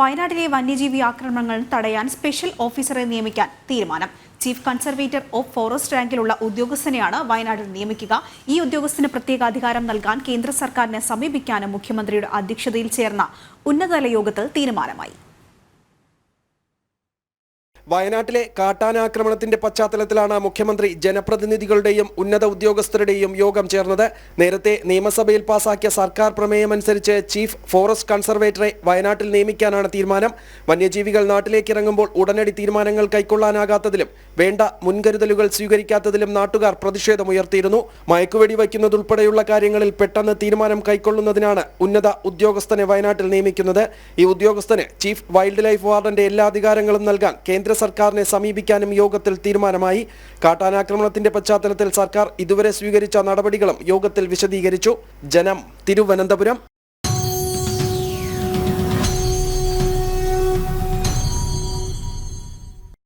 വയനാട്ടിലെ വന്യജീവി ആക്രമണങ്ങൾ തടയാൻ സ്പെഷ്യൽ ഓഫീസറെ നിയമിക്കാൻ തീരുമാനം. ചീഫ് കൺസർവേറ്റർ ഓഫ് ഫോറസ്റ്റ് റാങ്കിലുള്ള ഉദ്യോഗസ്ഥനെയാണ് വയനാട്ടിൽ നിയമിക്കുക. ഈ ഉദ്യോഗസ്ഥന് പ്രത്യേക അധികാരം നൽകാൻ കേന്ദ്ര സർക്കാരിനെ സമീപിക്കാനും മുഖ്യമന്ത്രിയുടെ അധ്യക്ഷതയിൽ ചേർന്ന ഉന്നതതല യോഗത്തിൽ തീരുമാനമായി. വയനാട്ടിലെ കാട്ടാനാക്രമണത്തിന്റെ പശ്ചാത്തലത്തിലാണ് മുഖ്യമന്ത്രി ജനപ്രതിനിധികളുടെയും ഉന്നത ഉദ്യോഗസ്ഥരുടെയും യോഗം ചേർന്നത്. നേരത്തെ നിയമസഭയിൽ പാസാക്കിയ സർക്കാർ പ്രമേയമനുസരിച്ച് ചീഫ് ഫോറസ്റ്റ് കൺസർവേറ്ററെ വയനാട്ടിൽ നിയമിക്കാനാണ് തീരുമാനം. വന്യജീവികൾ നാട്ടിലേക്ക് ഇറങ്ങുമ്പോൾ ഉടനടി തീരുമാനങ്ങൾ കൈക്കൊള്ളാനാകാത്തതിലും വേണ്ട മുൻകരുതലുകൾ സ്വീകരിക്കാത്തതിലും നാട്ടുകാർ പ്രതിഷേധമുയർത്തിയിരുന്നു മയക്കുവെടി വയ്ക്കുന്നതുൾപ്പെടെയുള്ള കാര്യങ്ങളിൽ പെട്ടെന്ന് തീരുമാനം കൈക്കൊള്ളുന്നതിനാണ് ഉന്നത ഉദ്യോഗസ്ഥനെ വയനാട്ടിൽ നിയമിക്കുന്നത്. ഈ ഉദ്യോഗസ്ഥന് ചീഫ് വൈൽഡ് ലൈഫ് വാർഡന്റെ എല്ലാ അധികാരങ്ങളും നൽകാൻ കേന്ദ്ര സർക്കാരിനെ സമീപിക്കാനും യോഗത്തിൽ തീരുമാനമായി. കാട്ടാനാക്രമണത്തിന്റെ പശ്ചാത്തലത്തിൽ സർക്കാർ ഇതുവരെ സ്വീകരിച്ച നടപടികളും യോഗത്തിൽ വിശദീകരിച്ചു. ജനം തിരുവനന്തപുരം